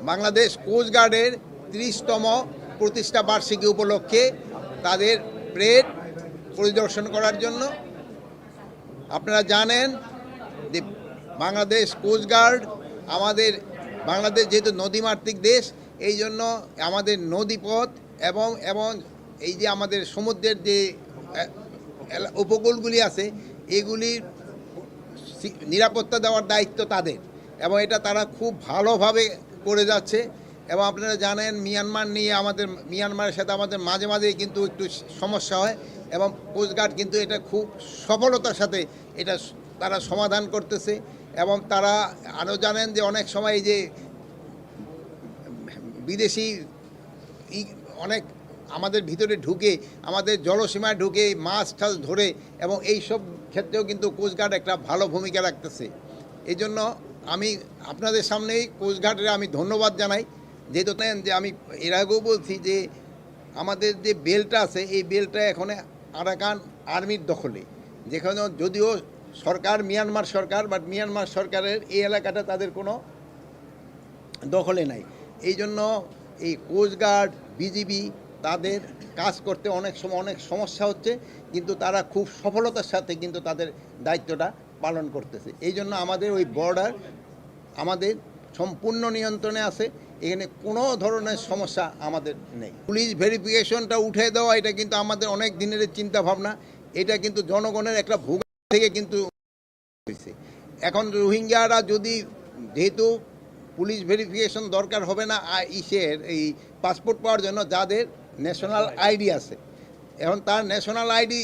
বাংলাদেশ কোস্টগার্ডের তিরিশতম প্রতিষ্ঠা বার্ষিকী উপলক্ষে তাদের প্রেড পরিদর্শন করার জন্য আপনারা জানেন যে বাংলাদেশ কোস্টগার্ড আমাদের বাংলাদেশ যেহেতু নদীমাতৃক দেশ, এই জন্য আমাদের নদীপথ এবং এবং এই যে আমাদের সমুদ্রের যে উপকূলগুলি আছে এগুলির নিরাপত্তা দেওয়ার দায়িত্ব তাদের এবং এটা তারা খুব ভালোভাবে করে যাচ্ছে এবং আপনারা জানেন মিয়ানমার নিয়ে আমাদের, মিয়ানমারের সাথে আমাদের মাঝে মাঝে কিন্তু একটু সমস্যা হয় এবং কোস্টগার্ড কিন্তু এটা খুব সফলতার সাথে এটা তারা সমাধান করতেছে এবং তারা আরও জানেন যে অনেক সময় যে বিদেশি অনেক আমাদের ভিতরে ঢুকে, আমাদের জলসীমায় ঢুকে মাছ টাছ ধরে এবং এই সব ক্ষেত্রেও কিন্তু কোস্টগার্ড একটা ভালো ভূমিকা রাখতেছে। এই জন্য আমি আপনাদের সামনেই কোচঘাটের আমি ধন্যবাদ জানাই। যেহেতু যে আমি এর আগেও বলছি যে আমাদের যে বেলটা আছে, এই বেলটা এখন আরাকান আর্মির দখলে। যেখানে যদিও সরকার, মিয়ানমার সরকার বাট মিয়ানমার সরকারের এই এলাকাটা তাদের কোনো দখলে নাই। এই জন্য এই কোস্টগার্ড, বিজিবি তাদের কাজ করতে অনেক সময় অনেক সমস্যা হচ্ছে, কিন্তু তারা খুব সফলতার সাথে কিন্তু তাদের দায়িত্বটা পালন করতেছে। এই জন্য আমাদের ওই বর্ডার আমাদের সম্পূর্ণ নিয়ন্ত্রণে আছে। এখানে কোনো ধরনের সমস্যা আমাদের নেই। পুলিশ ভেরিফিকেশনটা উঠে দেওয়া, এটা কিন্তু আমাদের অনেক দিনের চিন্তা ভাবনা এটা কিন্তু জনগণের একটা ভোগ থেকে কিন্তু হয়েছে। এখন রোহিঙ্গারা যদি, যেহেতু পুলিশ ভেরিফিকেশন দরকার হবে না ইসের এই পাসপোর্ট পাওয়ার জন্য যাদের ন্যাশনাল আইডি আছে। এখন তার ন্যাশনাল আইডি